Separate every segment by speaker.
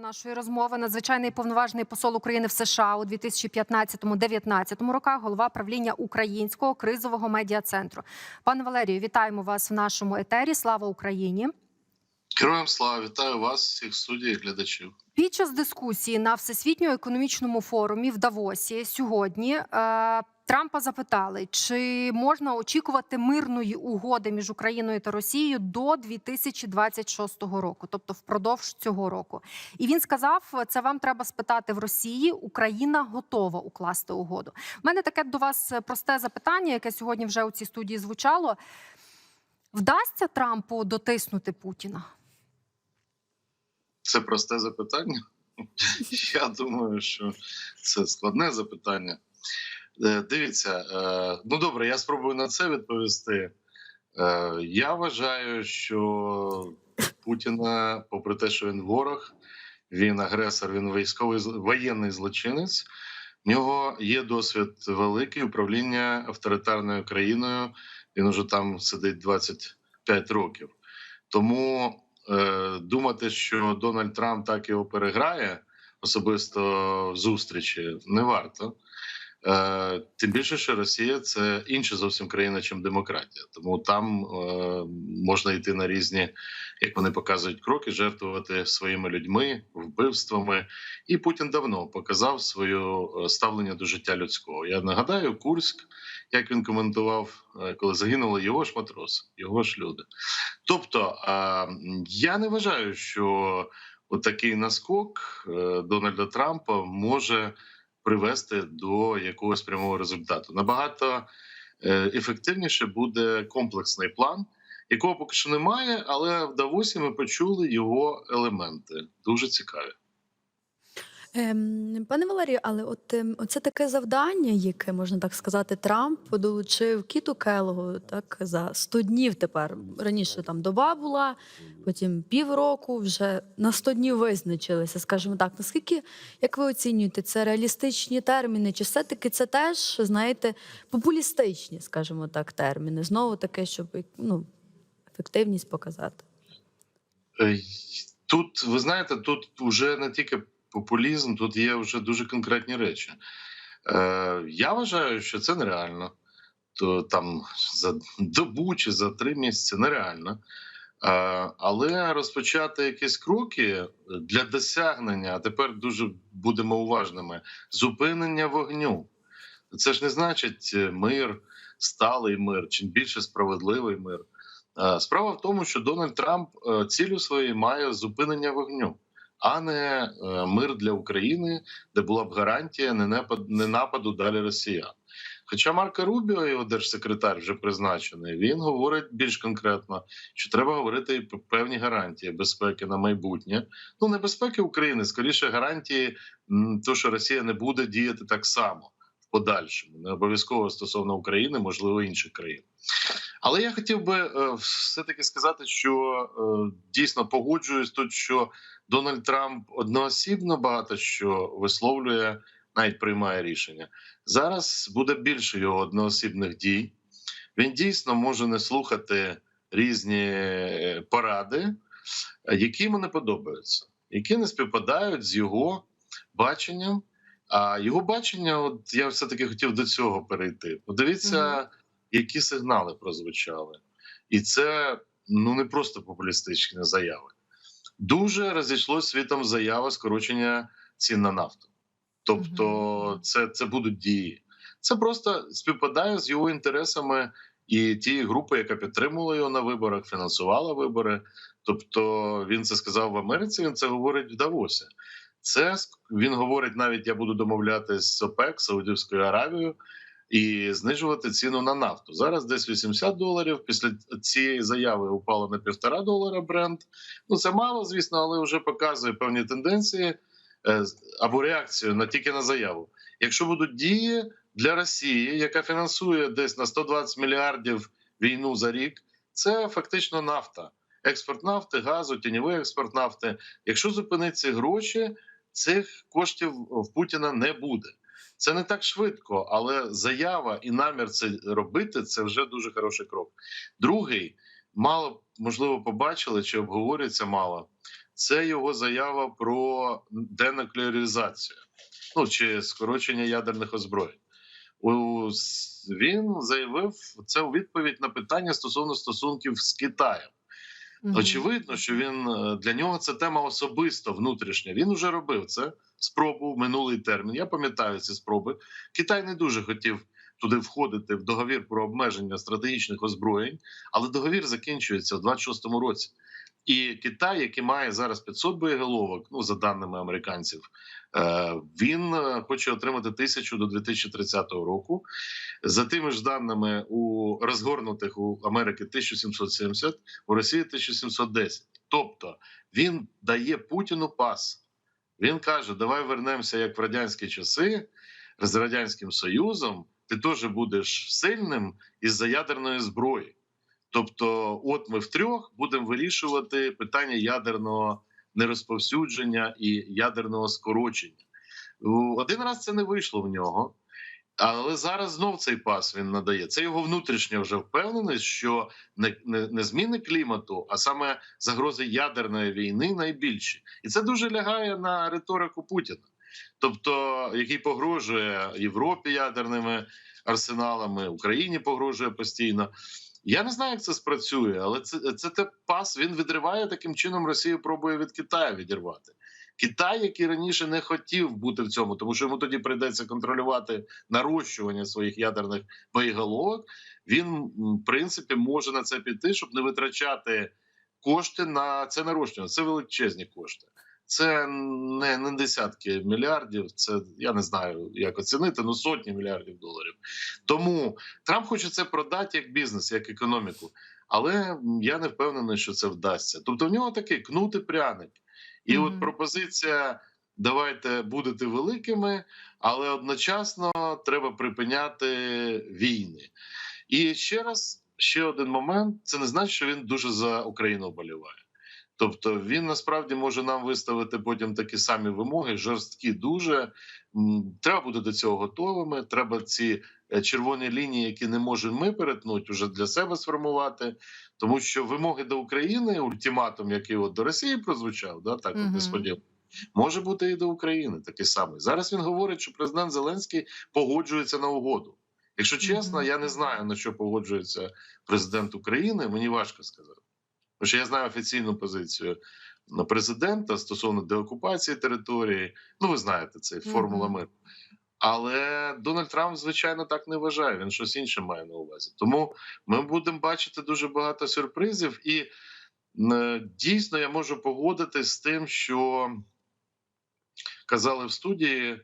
Speaker 1: нашої розмови надзвичайний повноважний посол України в США у 2015-2019 роках, голова правління Українського кризового медіа центру. Пане Валерію, вітаємо вас в нашому етері. Слава Україні!
Speaker 2: Героям слава вітаю вас, всіх студій і глядачів.
Speaker 1: Під час дискусії на всесвітньому економічному форумі в Давосі сьогодні е, Трампа запитали, чи можна очікувати мирної угоди між Україною та Росією до 2026 року, тобто впродовж цього року. І він сказав: це вам треба спитати в Росії. Україна готова укласти угоду. У мене таке до вас просте запитання, яке сьогодні вже у цій студії звучало. Вдасться Трампу дотиснути Путіна?
Speaker 2: Це просте запитання. Я думаю, що це складне запитання. Е, Дивіться, е, ну добре, я спробую на це відповісти. Е, Я вважаю, що Путіна, попри те, що він ворог, він агресор, він військовий воєнний злочинець. В нього є досвід великий управління авторитарною країною. Він уже там сидить 25 років. Тому е, думати, що Дональд Трамп так його переграє особисто зустрічі, не варто. Е, тим більше, що Росія це інша зовсім країна, чим демократія. Тому там е, можна йти на різні, як вони показують, кроки, жертвувати своїми людьми, вбивствами. І Путін давно показав своє е, ставлення до життя людського. Я нагадаю, Курськ, як він коментував, коли загинули його ж матроси, його ж люди. Тобто, я не вважаю, що отакий наскок Дональда Трампа може привести до якогось прямого результату. Набагато е, ефективніше буде комплексний план, якого поки що немає, але в Давосі ми почули його елементи. Дуже цікаві.
Speaker 3: Ем, пане Валерію, але от ем, оце таке завдання, яке можна так сказати, Трамп долучив Кіту Келлогу так за 100 днів тепер. Раніше там доба була, потім півроку, вже на 100 днів визначилися. Скажімо так, наскільки як ви оцінюєте, це реалістичні терміни, чи все-таки це теж знаєте популістичні, скажімо так, терміни? Знову таке, щоб ну, ефективність показати.
Speaker 2: Е, Тут ви знаєте, тут вже не тільки популізм, тут є вже дуже конкретні речі. Е, я вважаю, що це нереально. То там за добу чи за три місяці нереально. Е, але розпочати якісь кроки для досягнення, а тепер дуже будемо уважними, зупинення вогню. Це ж не значить е, мир, сталий мир, чи більше справедливий мир. Е, Справа в тому, що Дональд Трамп цілю своєю має зупинення вогню, а не е, мир для України, де була б гарантія не нападу далі росіян. Хоча Марко Рубіо, його держсекретар, вже призначений, він говорить більш конкретно, що треба говорити про певні гарантії безпеки на майбутнє. Ну не безпеки України, скоріше гарантії, то що Росія не буде діяти так само в подальшому, не обов'язково стосовно України, можливо, інших країн. Але я хотів би е, все-таки сказати, що е, дійсно погоджуюсь тут, що Дональд Трамп одноосібно багато що висловлює, навіть приймає рішення. Зараз буде більше його одноосібних дій. Він дійсно може не слухати різні е, поради, які йому не подобаються, які не співпадають з його баченням. А його бачення, от я все-таки хотів до цього перейти. Подивіться. Які сигнали прозвучали. І це ну не просто популістичні заяви. Дуже розійшлось світом заява скорочення цін на нафту. Тобто, це, це будуть дії. Це просто співпадає з його інтересами і тієї групи, яка підтримувала його на виборах, фінансувала вибори. Тобто він це сказав в Америці, він це говорить в Давосі. Це він говорить навіть: я буду домовлятися з ОПЕК, Саудівською Аравією, і знижувати ціну на нафту. Зараз десь 80 доларів. Після цієї заяви упало на півтора долара бренд. Ну це мало, звісно, але вже показує певні тенденції е, або реакцію на тільки на заяву. Якщо будуть дії для Росії, яка фінансує десь на 120 мільярдів війну за рік, це фактично нафта. Експорт нафти, газу, тіньовий експорт нафти. Якщо зупинить ці гроші, цих коштів в Путіна не буде. Це не так швидко, але заява і намір це робити це вже дуже хороший крок. Другий, мало можливо побачили чи обговорюється мало. це його заява про денуклеаризацію, ну чи скорочення ядерних озброєнь. Він заявив це у відповідь на питання стосовно стосунків з Китаєм.
Speaker 1: Мгм.
Speaker 2: Очевидно, що він е, для нього це тема особисто внутрішня. Він вже робив це спробу в минулий термін. Я пам'ятаю ці спроби. Китай не дуже хотів туди входити в договір про обмеження стратегічних озброєнь, але договір закінчується в 26-му році. І Китай, який має зараз 500 боєголовок, ну за даними американців, е, він е, хоче отримати тисячу до 2030 року. За тими ж даними у розгорнутих у Америки 1770, у Росії 1710. Тобто він дає Путіну пас. Він каже: давай вернемося як в радянські часи з радянським Союзом. Ти теж будеш сильним із-за ядерної зброї. Тобто, от ми втрьох будемо вирішувати питання ядерного нерозповсюдження і ядерного скорочення. Один раз це не вийшло в нього. Але зараз знов цей пас він надає. Це його внутрішня вже впевненість, що не, не, не зміни клімату, а саме загрози ядерної війни найбільші, і це дуже лягає на риторику Путіна, тобто який погрожує Європі ядерними арсеналами, Україні погрожує постійно. Я не знаю, як це спрацює, але це, це те пас він відриває таким чином. Росію пробує від Китаю відірвати. Китай, який раніше не хотів бути в цьому, тому що йому тоді прийдеться контролювати нарощування своїх ядерних боєголовок. Він в принципі може на це піти, щоб не витрачати кошти на це нарощування. Це величезні кошти. Це не, не десятки мільярдів. Це я не знаю, як оцінити, ну сотні мільярдів доларів. Тому Трамп хоче це продати як бізнес, як економіку. Але я не впевнений, що це вдасться. Тобто, в нього такий кнути пряник. І
Speaker 1: Мгм.
Speaker 2: от пропозиція: давайте будете великими, але одночасно треба припиняти війни. І ще раз, ще один момент: це не значить, що він дуже за Україну вболіває. Тобто він насправді може нам виставити потім такі самі вимоги, жорсткі дуже. Треба бути до цього готовими. Треба ці е, червоні лінії, які не можемо ми перетнути, вже для себе сформувати. Тому що вимоги до України, ультиматум, який от до Росії прозвучав, да так от несподівано, може бути і до України такий самий. Зараз він говорить, що президент Зеленський погоджується на угоду. Якщо чесно, я не знаю на що погоджується президент України. Мені важко сказати. Тому що я знаю офіційну позицію президента стосовно деокупації території. Ну, ви знаєте, це формула миру. Але Дональд Трамп, звичайно, так не вважає. Він щось інше має на увазі. Тому ми будемо бачити дуже багато сюрпризів, і е, дійсно я можу погодитись з тим, що казали в студії.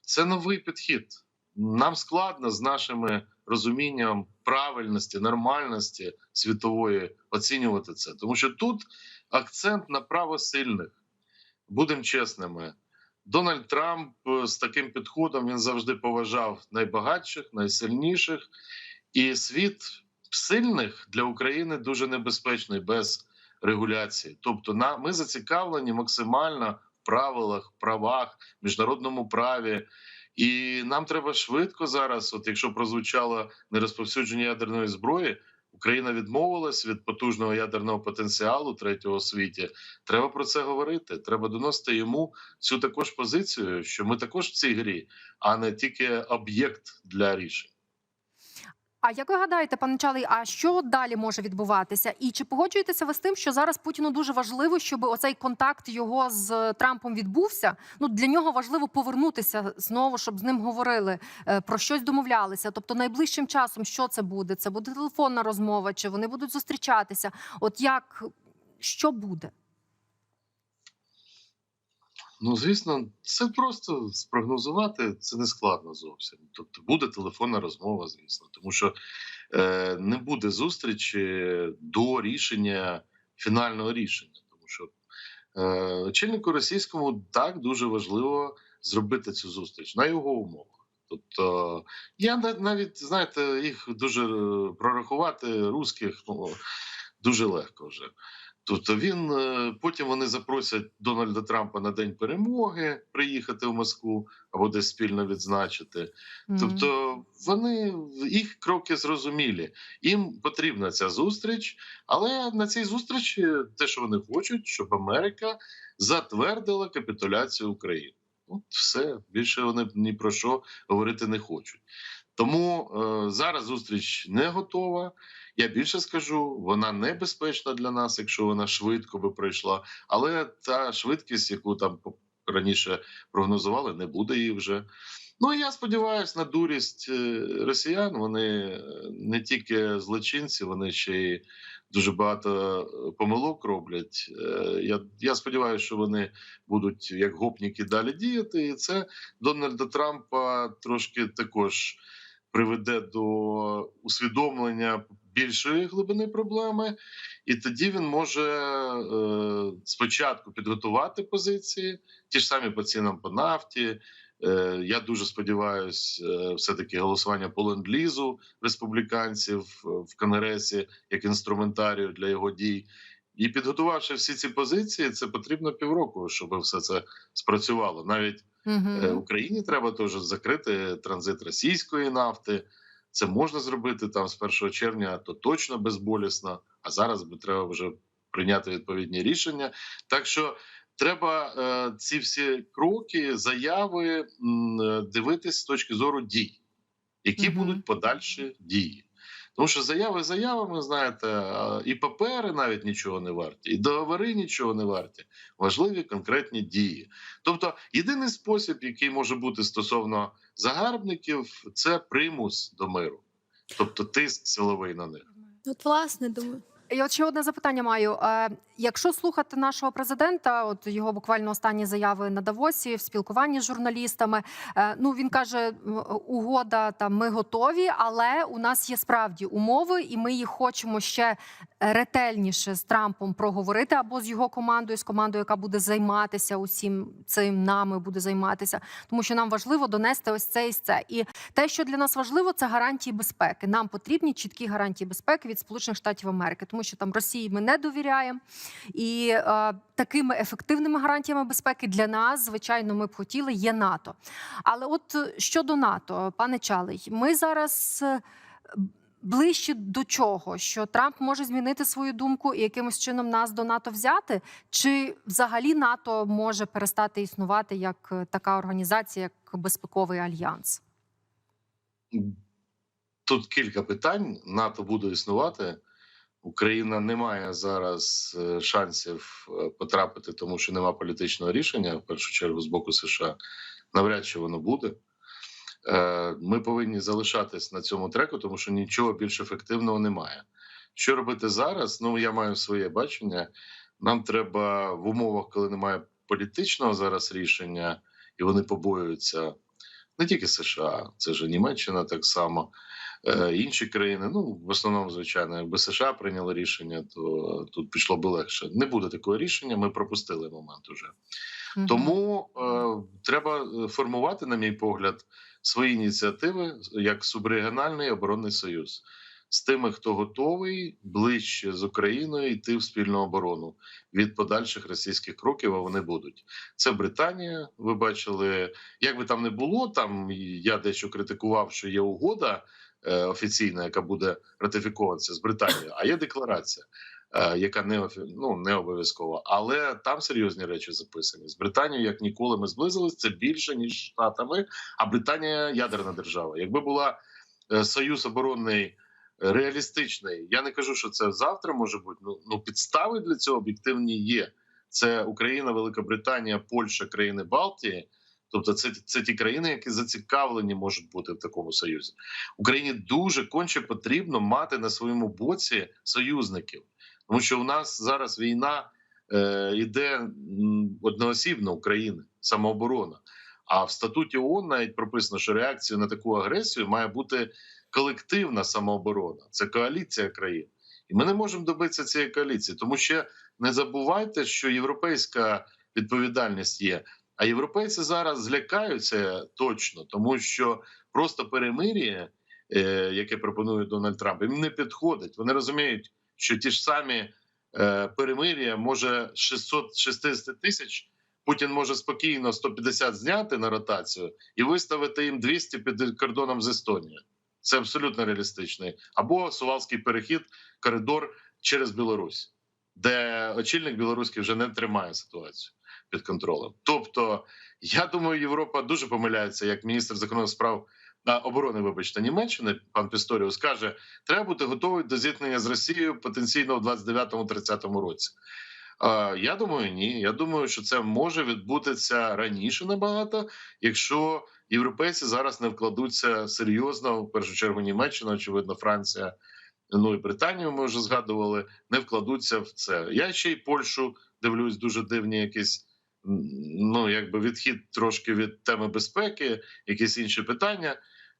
Speaker 2: Це новий підхід. Нам складно з нашими розумінням правильності, нормальності світової оцінювати це, тому що тут акцент на право сильних. Будемо чесними. Дональд Трамп е, з таким підходом він завжди поважав найбагатших, найсильніших, і світ сильних для України дуже небезпечний без регуляції. Тобто, на ми зацікавлені максимально в правилах, правах, міжнародному праві. І нам треба швидко зараз, от якщо прозвучало нерозповсюдження ядерної зброї, Україна відмовилась від потужного ядерного потенціалу третього світі. Треба про це говорити. Треба доносити йому цю також позицію, що ми також в цій грі, а не тільки об'єкт для рішень.
Speaker 1: А як ви гадаєте, пане Чалий, а що далі може відбуватися? І чи погоджуєтеся ви з тим, що зараз Путіну дуже важливо, щоб оцей контакт його з Трампом відбувся? Ну для нього важливо повернутися знову, щоб з ним говорили е, про щось домовлялися. Тобто, найближчим часом що це буде? Це буде телефонна розмова, чи вони будуть зустрічатися? От як що буде?
Speaker 2: Ну, звісно, це просто спрогнозувати це не складно зовсім. Тобто буде телефонна розмова, звісно, тому що е, не буде зустрічі до рішення фінального рішення, тому що е, очільнику російському так дуже важливо зробити цю зустріч на його умовах. Тобто я на- навіть знаєте, їх дуже е, прорахувати русських ну, дуже легко вже. Тобто він е, потім вони запросять Дональда Трампа на день перемоги приїхати в Москву або десь спільно відзначити. Тобто вони їх кроки зрозумілі. Їм потрібна ця зустріч, але на цій зустрічі те, що вони хочуть, щоб Америка затвердила капітуляцію України. От все більше вони ні про що говорити не хочуть. Тому е, зараз зустріч не готова. Я більше скажу, вона небезпечна для нас, якщо вона швидко би пройшла. Але та швидкість, яку там раніше прогнозували, не буде її вже. Ну я сподіваюся на дурість е, росіян. Вони е, не тільки злочинці, вони ще й дуже багато е, помилок роблять. Я, я сподіваюся, що вони будуть як гопніки далі діяти, і це Дональда Трампа трошки також приведе до усвідомлення більшої глибини проблеми, і тоді він може е, спочатку підготувати позиції, ті ж самі по цінам по нафті. Е, я дуже сподіваюся, е, все-таки голосування по ленд-лізу республіканців е, в Конгресі як інструментарію для його дій. І підготувавши всі ці позиції, це потрібно півроку, щоб все це спрацювало. Навіть. Е, Україні треба теж закрити транзит російської нафти. Це можна зробити там з 1 червня, то точно безболісно. А зараз би треба вже прийняти відповідні рішення. Так що треба е, ці всі кроки, заяви м, е, дивитись з точки зору дій, які
Speaker 1: Мгм.
Speaker 2: будуть подальші дії. Тому що заяви заявами, знаєте, і папери навіть нічого не варті, і договори нічого не варті. Важливі конкретні дії. Тобто, єдиний спосіб, який може бути стосовно загарбників, це примус до миру, тобто тиск силовий на них.
Speaker 3: От, власне, думаю.
Speaker 1: І от ще одне запитання маю. Якщо слухати нашого президента, от його буквально останні заяви на Давосі в спілкуванні з журналістами, е, ну він каже: угода там ми готові, але у нас є справді умови, і ми їх хочемо ще ретельніше з Трампом проговорити або з його командою, з командою, яка буде займатися усім цим нами, буде займатися, тому що нам важливо донести ось це і це. І те, що для нас важливо, це гарантії безпеки. Нам потрібні чіткі гарантії безпеки від Сполучених Штатів Америки, тому що там Росії ми не довіряємо, і е, такими ефективними гарантіями безпеки для нас, звичайно, ми б хотіли є НАТО. Але от е, щодо НАТО, пане Чалий, ми зараз. е, Ближче до чого, що Трамп може змінити свою думку і якимось чином нас до НАТО взяти, чи взагалі НАТО може перестати існувати як е, така організація, як безпековий альянс?
Speaker 2: Тут кілька питань. НАТО буде існувати. Україна не має зараз е, шансів е, потрапити, тому що нема політичного рішення, в першу чергу, з боку США. Навряд чи воно буде. Е, Ми повинні залишатись на цьому треку, тому що нічого більш ефективного немає. Що робити зараз? Ну я маю своє бачення. Нам треба в умовах, коли немає політичного зараз рішення, і вони побоюються не тільки США, це ж Німеччина так само. Е, Інші країни, ну в основному, звичайно, якби США прийняли рішення, то тут пішло би легше. Не буде такого рішення. Ми пропустили момент уже.
Speaker 1: Мгм.
Speaker 2: Тому е, треба е, формувати, на мій погляд, свої ініціативи як субрегіональний оборонний союз з тими, хто готовий ближче з Україною йти в спільну оборону від подальших російських кроків. А вони будуть. Це Британія. Ви бачили, як би там не було. Там я дещо критикував, що є угода офіційна, яка буде ратифікуватися з Британією, а є декларація. е, Яка не ну, не обов'язкова, але там серйозні речі записані з Британією. Як ніколи ми зблизились, це більше ніж штатами. А Британія ядерна держава. Якби була е, союз оборонний е, реалістичний, я не кажу, що це завтра може бути. Ну, ну підстави для цього об'єктивні є. Це Україна, Велика Британія, Польща, країни Балтії. Тобто, це, це ті країни, які зацікавлені можуть бути в такому союзі. Україні дуже конче потрібно мати на своєму боці союзників, тому що у нас зараз війна е, йде одноосібно України, самооборона. А в статуті ООН навіть прописано, що реакцією на таку агресію має бути колективна самооборона. Це коаліція країн. І ми не можемо добитися цієї коаліції, тому що не забувайте, що європейська відповідальність є. А європейці зараз злякаються точно, тому що просто перемир'я, е, яке пропонує Дональд Трамп, їм не підходить. Вони розуміють, що ті ж самі е, перемир'я, може 660 тисяч. Путін може спокійно 150 зняти на ротацію і виставити їм 200 під кордоном з Естонією. Це абсолютно реалістичний. Або Сувалський перехід, коридор через Білорусь, де очільник білоруський вже не тримає ситуацію під контролем. Тобто, я думаю, Європа дуже помиляється, як міністр закордонних справ оборони, вибачте, Німеччини, пан Пісторіус, каже, треба бути готовий до зіткнення з Росією потенційно в 29-30 році. Я думаю, ні. Я думаю, що це може відбутися раніше набагато, якщо європейці зараз не вкладуться серйозно, в першу чергу Німеччина, очевидно, Франція, ну і Британію ми вже згадували, не вкладуться в це. Я ще й Польщу дивлюсь, дуже дивні якісь. Ну, якби відхід трошки від теми безпеки, якісь інші питання.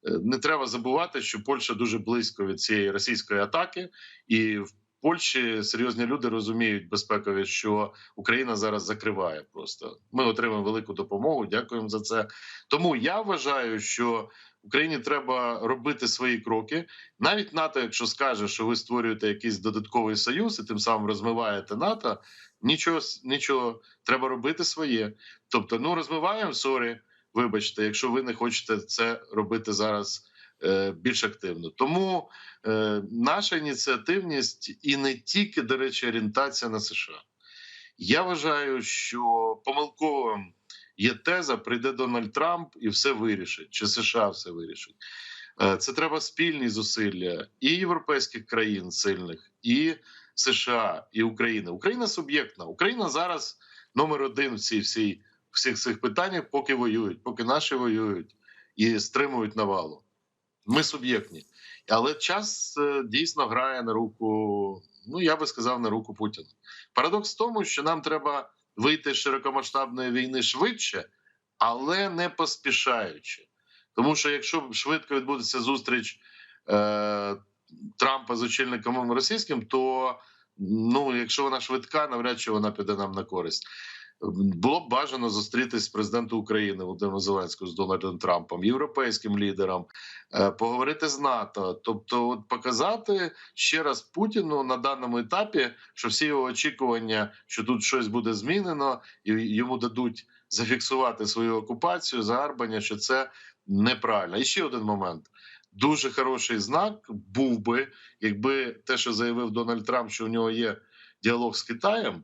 Speaker 2: Е, Не треба забувати, що Польща дуже близько від цієї російської атаки, і в Польщі серйозні люди розуміють безпекові, що Україна зараз закриває. Просто ми отримаємо велику допомогу. Дякуємо за це. Тому я вважаю, що Україні треба робити свої кроки. Навіть НАТО, якщо скаже, що ви створюєте якийсь додатковий союз і тим самим розмиваєте НАТО. Нічого нічого треба робити своє. Тобто, ну розмиваємо сорі. Вибачте, якщо ви не хочете це робити зараз більш активно. Тому е, наша ініціативність і не тільки, до речі, орієнтація на США. Я вважаю, що помилковим є теза: прийде Дональд Трамп і все вирішить, чи США все вирішить. Е, Це треба спільні зусилля і європейських країн сильних, і США, і України. Україна суб'єктна. Україна зараз номер один в цій всій всіх цих питаннях, поки воюють, поки наші воюють і стримують навалу. Ми суб'єктні, але час е, дійсно грає на руку. Ну я би сказав, на руку Путіна. Парадокс в тому, що нам треба вийти з широкомасштабної війни швидше, але не поспішаючи. Тому що якщо швидко відбудеться зустріч е, Трампа з очільником російським, то ну, якщо вона швидка, навряд чи вона піде нам на користь. Було б бажано зустрітись з президентом України Володимиром Зеленським з Дональдом Трампом, європейським лідером, е, поговорити з НАТО, тобто, от показати ще раз Путіну на даному етапі, що всі його очікування, що тут щось буде змінено, і йому дадуть зафіксувати свою окупацію, загарбання, що це неправильно. І ще один момент. Дуже хороший знак був би, якби те, що заявив Дональд Трамп, що у нього є діалог з Китаєм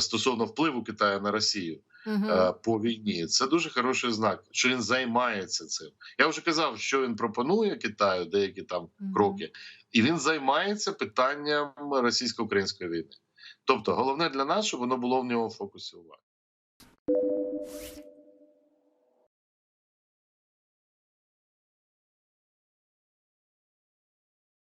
Speaker 2: стосовно впливу Китаю на Росію е, по війні. Це дуже хороший знак, що він займається цим. Я вже казав, що він пропонує Китаю деякі там
Speaker 1: Мгм.
Speaker 2: кроки, і він займається питанням російсько-української війни. Тобто, головне для нас, щоб воно було в нього в фокусі уваги.